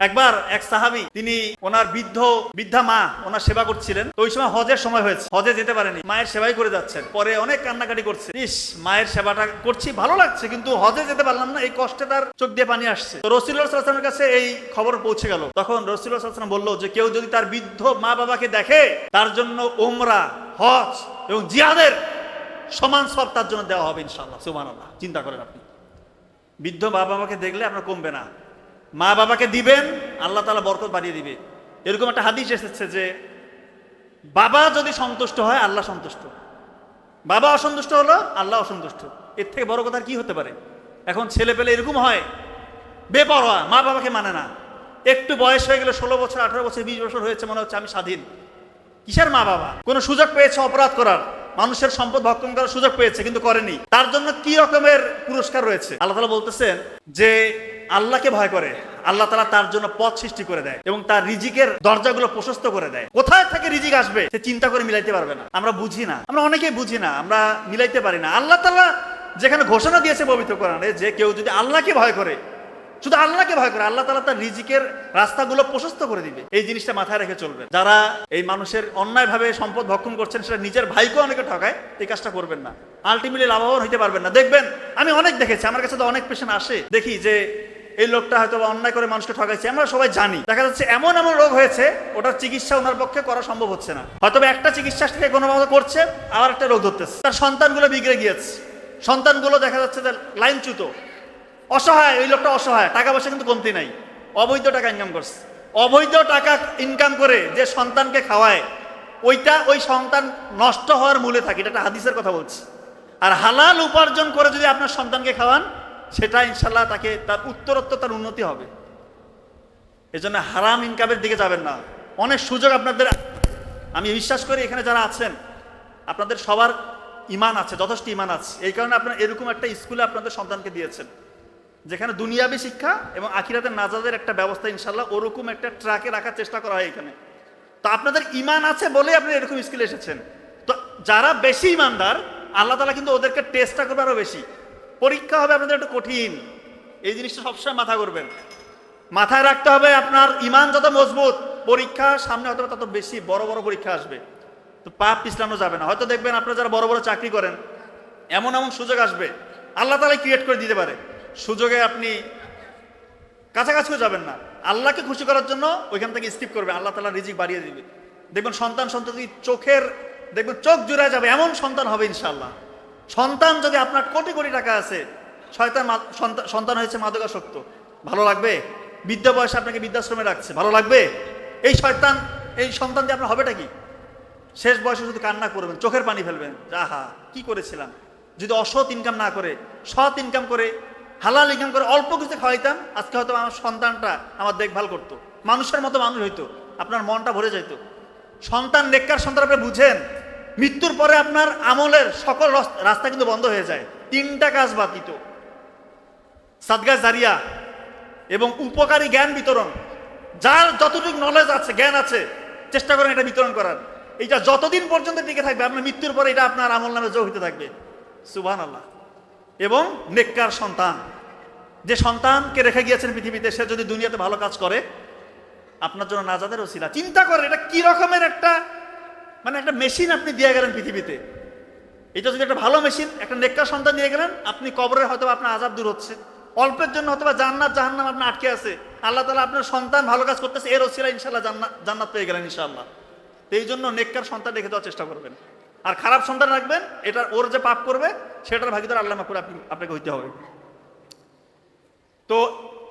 একবার এক সাহাবি, তিনি ওনার বৃদ্ধ, বৃদ্ধা মা, ওনার সেবা করছিলেন। তো ওই সময় হজের সময় হয়েছে। হজে যেতে পারেনি। মায়ের সেবাই করে যাচ্ছেন। পরে অনেক কান্নাকাটি করছে। ইস, মায়ের সেবাটা করছি, ভালো লাগছে, কিন্তু হজে যেতে পারলাম না। এই কষ্টে তার চোখ দিয়ে পানি আসছে। তো রসিল্লাহ সাল্লামের কাছে এই খবর পৌঁছে গেল। তখন রসিল্লাহ সাল্লাম বলল যে, কেউ যদি তার বৃদ্ধ মা বাবাকে দেখে, তার জন্য ওমরা হজ এবং জিহাদের সমান সব তার জন্য দেওয়া হবে ইনশাল্লাহ সুমান চিন্তা করেন আপনি। বৃদ্ধ বাবা মাকে দেখলে আপনার কমবে না। মা বাবাকে দিবেন, আল্লাহ তালা বরকত বাড়িয়ে দিবে। এরকম একটা হাদিস এসেছে যে, বাবা যদি সন্তুষ্ট হয়, আল্লাহ সন্তুষ্ট। বাবা অসন্তুষ্ট হলো, আল্লাহ অসন্তুষ্ট। এর থেকে বড় কথা কি হতে পারে? এখন ছেলে পেলে এরকম হয়, বেপরোয়া, মা বাবাকে মানে না। একটু বয়স হয়ে গেলে ষোলো বছর, আঠারো বছর, বিশ বছর হয়েছে, মনে হচ্ছে আমি স্বাধীন। কিসের মা বাবা? কোনো সুযোগ পেয়েছে অপরাধ করার? মানুষের সম্পদ ভক্ষণ করার সুযোগ পেয়েছে, কিন্তু করেনি। তার জন্য কি রকমের পুরস্কার রয়েছে? আল্লাহ তালা বলতেছেন যে আল্লাহকে ভয় করে। আল্লাহ তালা তার জন্য পথ সৃষ্টি করে দেয় এবং তার রিজিকের দরজাগুলো প্রশস্ত করে দেয়। কোথায় থেকে রিজিক আসবে, সে চিন্তা করে মিলাইতে পারবে না। আমরা বুঝি না। আমরা অনেকেই বুঝি না। আমরা মিলাইতে পারি না। আল্লাহ তালা যেখানে ঘোষণা দিয়েছে পবিত্র কোরআনে যে কেউ যদি আল্লাহকে ভয় করে, শুধু আল্লাহকে ভয় করে, আল্লাহ তালা তার রিজিকের রাস্তাগুলো প্রশস্ত করে দিবে। এই জিনিসটা মাথায় রেখে চলবে যারা এই মানুষের অন্যায়ভাবে সম্পদ ভক্ষণ করছেন, সেটা নিজের ভাইকেও অনেকে ঠকায়, এই কাজটা করবেন না। আলটিমেটলি লাভবান হইতে পারবেন না। দেখবেন, আমি অনেক দেখেছি, আমার কাছে তো অনেক পেশেন্ট আসে। দেখি যে এই লোকটা হয়তো বা অন্যায় করে মানুষকে ঠকাইছে, আমরা সবাই জানি। দেখা যাচ্ছে এমন এমন রোগ হয়েছে, ওটার চিকিৎসা ওনার পক্ষে করা সম্ভব হচ্ছে না। হয়তো একটা চিকিৎসা থেকে কোনো মতো করছে, আবার একটা রোগ ধরতেছে। তার সন্তানগুলো বিগড়ে গিয়েছে। সন্তানগুলো দেখা যাচ্ছে যে লাইনচ্যুত। অসহায়, ওই লোকটা অসহায়, টাকা পয়সা কিন্তু কমতি নাই। অবৈধ টাকা ইনকাম করছে। অবৈধ টাকা ইনকাম করে যে সন্তানকে খাওয়ায়, ওইটা ওই সন্তান নষ্ট হওয়ার মূলে থাকে, এটা একটা হাদিসের কথা বলছি। আর হালাল উপার্জন করে যদি আপনার সন্তানকে খাওয়ান সেটা ইনশাল্লাহ তাকে, তার উত্তরোত্তর তার উন্নতি হবে। এজন্য হারাম ইনকামের দিকে যাবেন না। অনেক সুযোগ আপনাদের, আমি বিশ্বাস করি এখানে যারা আছেন, আপনাদের সবার ইমান আছে, যথেষ্ট ইমান আছে। এই কারণে আপনারা এরকম একটা স্কুলে আপনাদের সন্তানকে দিয়েছেন, যেখানে দুনিয়াবি শিক্ষা এবং আখিরাতের নাজাদের একটা ব্যবস্থা ইনশাল্লাহ ওরকম একটা ট্রাকে রাখার চেষ্টা করা হয় এখানে। তো আপনাদের ইমান আছে বলে আপনি এরকম স্কুলে এসেছেন। তো যারা বেশি ইমানদার, আল্লাহ তালা কিন্তু ওদেরকে টেস্টটা করবে আরও বেশি। পরীক্ষা হবে আপনাদের একটু কঠিন। এই জিনিসটা সবসময় মাথা করবেন। মাথায় রাখতে হবে আপনার ইমান যত মজবুত, পরীক্ষা সামনে হয়তো তত বেশি বড় বড় পরীক্ষা আসবে। তো পাপ পিছলানো যাবে না। হয়তো দেখবেন আপনারা যারা বড় বড় চাকরি করেন, এমন এমন সুযোগ আসবে, আল্লাহ তালা ক্রিয়েট করে দিতে পারে। সুযোগে আপনি কাছাকাছিও যাবেন না। আল্লাহকে খুশি করার জন্য ওইখান থেকে স্কিপ করবে। আল্লাহ তালা রিজিক বাড়িয়ে দিবে। দেখবেন সন্তান সন্ততি চোখের, দেখবেন চোখ জুড়ে যাবে, এমন সন্তান হবে ইনশাল্লাহ সন্তান যদি আপনার কোটি কোটি টাকা আছে, শয়তান সন্তান- হয়েছে মাদকাসক্ত। ভালো লাগবে? বিদ্যা বয়সে আপনাকে বৃদ্ধাশ্রমে রাখছে। ভালো লাগবে? এই শয়তান, এই সন্তান দিয়ে আপনার হবেটা কি? শেষ বয়সে শুধু কান্না করবেন, চোখের পানি ফেলবেন। আহা, কি করেছিলাম? যদি অসৎ ইনকাম না করে, সৎ ইনকাম করে, হালাল ইনকাম করে অল্প কিছু খাওয়াইতাম, আজকে হয়তো আমার সন্তানটা আমার দেখভাল করতো। মানুষের মতো মানুষ হইতো, আপনার মনটা ভরে যাইতো। সন্তান নেককার সন্তান আপনি বুঝেন? মৃত্যুর পরে আপনার আমলের সকল রস- রাস্তা কিন্তু বন্ধ হয়ে যায়। তিনটা কাজ বাতিত। সাদগা জারিয়া এবং উপকারী জ্ঞান বিতরণ। যার যতটুকু নলেজ আছে, জ্ঞান আছে, চেষ্টা করেন এটা বিতরণ করার। এইটা যতদিন পর্যন্ত টিকে থাকবে, আপনার মৃত্যুর পরে এটা আপনার আমল নামে যোগ হতে থাকবে। সুবাহ আল্লাহ এবং নেককার সন্তান। যে সন্তানকে রেখে গিয়েছেন পৃথিবীতে, সে যদি দুনিয়াতে ভালো কাজ করে, আপনার জন্য নাজাদের ওসিলা। চিন্তা করেন, এটা কি রকমের একটা মানে একটা মেশিন আপনি দিয়ে গেলেন পৃথিবীতে। এটা যদি একটা ভালো মেশিন, একটা নেককার সন্তান নিয়ে গেলেন, আপনি কবরে হয়তো আপনার আজাব দূর হচ্ছে। অল্পের জন্য হয়তো বা জান্নাত, জাহান্নাম আপনার আটকে আছে। আল্লাহ তালা আপনার সন্তান ভালো কাজ করতেছে, এর ওসিলা ইনশাল্লাহ জান্নাত জান্নাত পেয়ে গেলেন ইনশাল্লাহ এই জন্য নেককার সন্তান রেখে দেওয়ার চেষ্টা করবেন। আর খারাপ সন্তান রাখবেন, এটার ওর যে পাপ করবে, সেটার ভাগিদার আল্লাহ করে আপনি আপনাকে হইতে হবে। তো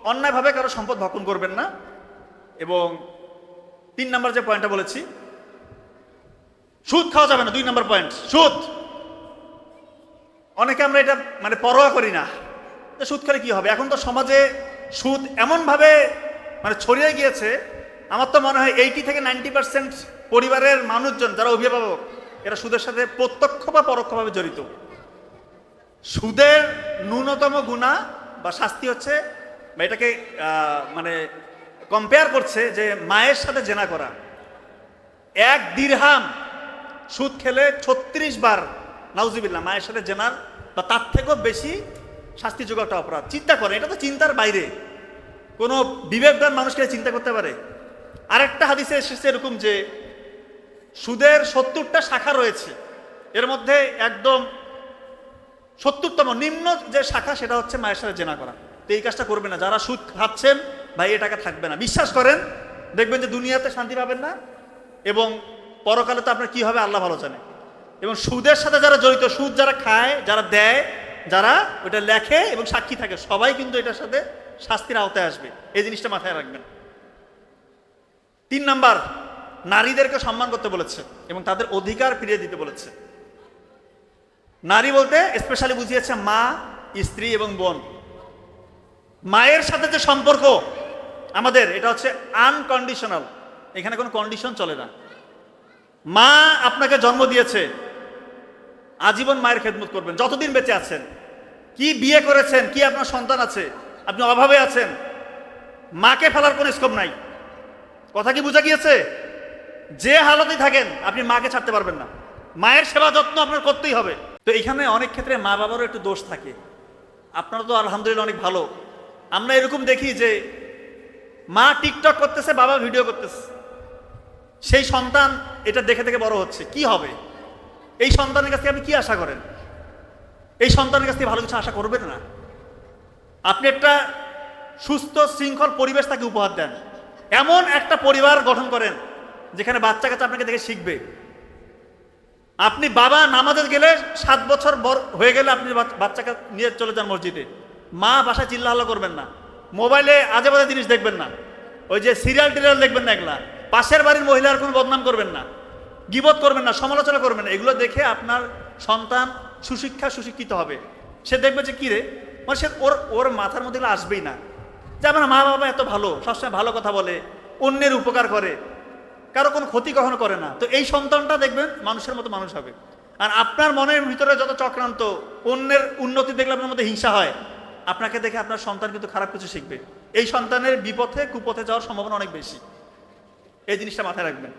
অন্যায়ভাবে কারও সম্পদ ভক্ষণ করবেন না। এবং তিন নম্বর যে পয়েন্টটা বলেছি সুদ খাওয়া যাবে না, দুই নম্বর পয়েন্ট সুদ। অনেকে আমরা এটা মানে পরোয়া করি না। সুদ খেলে কি হবে? এখন তো সমাজে সুদ এমনভাবে মানে ছড়িয়ে গিয়েছে, আমার তো মনে হয় এইটি থেকে নাইনটি পার্সেন্ট পরিবারের মানুষজন, যারা অভিভাবক, এরা সুদের সাথে প্রত্যক্ষ বা পরোক্ষভাবে জড়িত। সুদের ন্যূনতম গুণা বা শাস্তি হচ্ছে, বা এটাকে মানে কম্পেয়ার করছে যে মায়ের সাথে জেনা করা। এক দিরহাম সুদ খেলে ছত্রিশ বার নাউজিবিল্লা মায়ের সাথে জেনার, বা তার থেকেও বেশি শাস্তিযোগ্য একটা অপরাধ। চিন্তা করে এটা তো চিন্তার বাইরে। কোনো বিবেকবান মানুষকে চিন্তা করতে পারে। আরেকটা হাদিসে এসেছে এরকম যে, সুদের সত্তরটা শাখা রয়েছে। এর মধ্যে একদম সত্তরতম নিম্ন যে শাখা, সেটা হচ্ছে মায়ের সাথে জেনা করা। তো এই কাজটা করবে না। যারা সুদ খাচ্ছেন, ভাই, এ টাকা থাকবে না। বিশ্বাস করেন, দেখবেন যে দুনিয়াতে শান্তি পাবেন না, এবং পরকালে তো আপনার কি হবে আল্লাহ ভালো জানে। এবং সুদের সাথে যারা জড়িত, সুদ যারা খায়, যারা দেয়, যারা ওটা লেখে এবং সাক্ষী থাকে, সবাই কিন্তু এটার সাথে শাস্তির আওতায় আসবে। এই জিনিসটা মাথায় রাখবেন। তিন নাম্বার, নারীদেরকে সম্মান করতে বলেছে এবং তাদের অধিকার ফিরিয়ে দিতে বলেছে। নারী বলতে স্পেশালি বুঝিয়েছে মা, স্ত্রী এবং বোন। মায়ের সাথে যে সম্পর্ক আমাদের, এটা হচ্ছে আনকন্ডিশনাল এখানে কোনো কন্ডিশন চলে না। মা আপনাকে জন্ম দিয়েছে। আজীবন মায়ের খেদমত করবেন। যতদিন বেঁচে আছেন, কি বিয়ে করেছেন, কি আপনার সন্তান আছে, আপনি অভাবে আছেন, মাকে ফেলার কোনো স্কোপ নাই। কথা কি বোঝা গিয়েছে? যে হালতেই থাকেন, আপনি মাকে ছাড়তে পারবেন না। মায়ের সেবা যত্ন আপনার করতেই হবে। তো এখানে অনেক ক্ষেত্রে মা বাবারও একটু দোষ থাকে। আপনারা তো আলহামদুলিল্লাহ অনেক ভালো। আমরা এরকম দেখি যে, মা টিকটক করতেছে, বাবা ভিডিও করতেছে। সেই সন্তান এটা দেখে দেখে বড় হচ্ছে। কি হবে? এই সন্তানের কাছ থেকে আপনি কি আশা করেন? এই সন্তানের কাছ থেকে ভালো কিছু আশা করবেন না? আপনি একটা সুস্থ, শৃঙ্খল পরিবেশ তাকে উপহার দেন। এমন একটা পরিবার গঠন করেন, যেখানে বাচ্চা কাচ্চা আপনাকে দেখে শিখবে। আপনি বাবা নামাজে গেলে সাত বছর হয়ে গেলে আপনি বাচ- বাচ্চাকে নিয়ে চলে যান মসজিদে। মা বাসায় চিল্লাহাল্লা করবেন না। মোবাইলে আজে বাজে জিনিস দেখবেন না। ওই যে সিরিয়াল টিরিয়াল দেখবেন না এগুলা পাশের বাড়ির মহিলার কোনো বদনাম করবেন না, গিবত করবেন না, সমালোচনা করবেন না। এগুলো দেখে আপনার সন্তান সুশিক্ষা সুশিক্ষিত হবে। সে দেখবে যে কী রে? মানে সে ওর ওর মাথার মধ্যে আসবেই না। যে আমার মা বাবা এত ভালো, সবসময় ভালো কথা বলে, অন্যের উপকার করে, কারও কোনো ক্ষতি কখনো করে না। তো এই সন্তানটা দেখবেন মানুষের মতো মানুষ হবে। আর আপনার মনের ভিতরে যত চক্রান্ত, অন্যের উন্নতি দেখলে আপনার মধ্যে হিংসা হয়। আপনাকে দেখে আপনার সন্তান কিন্তু খারাপ কিছু শিখবে। এই সন্তানের বিপথে, কুপথে যাওয়ার সম্ভাবনা অনেক বেশি। এই জিনিসটা মাথায় রাখবেন।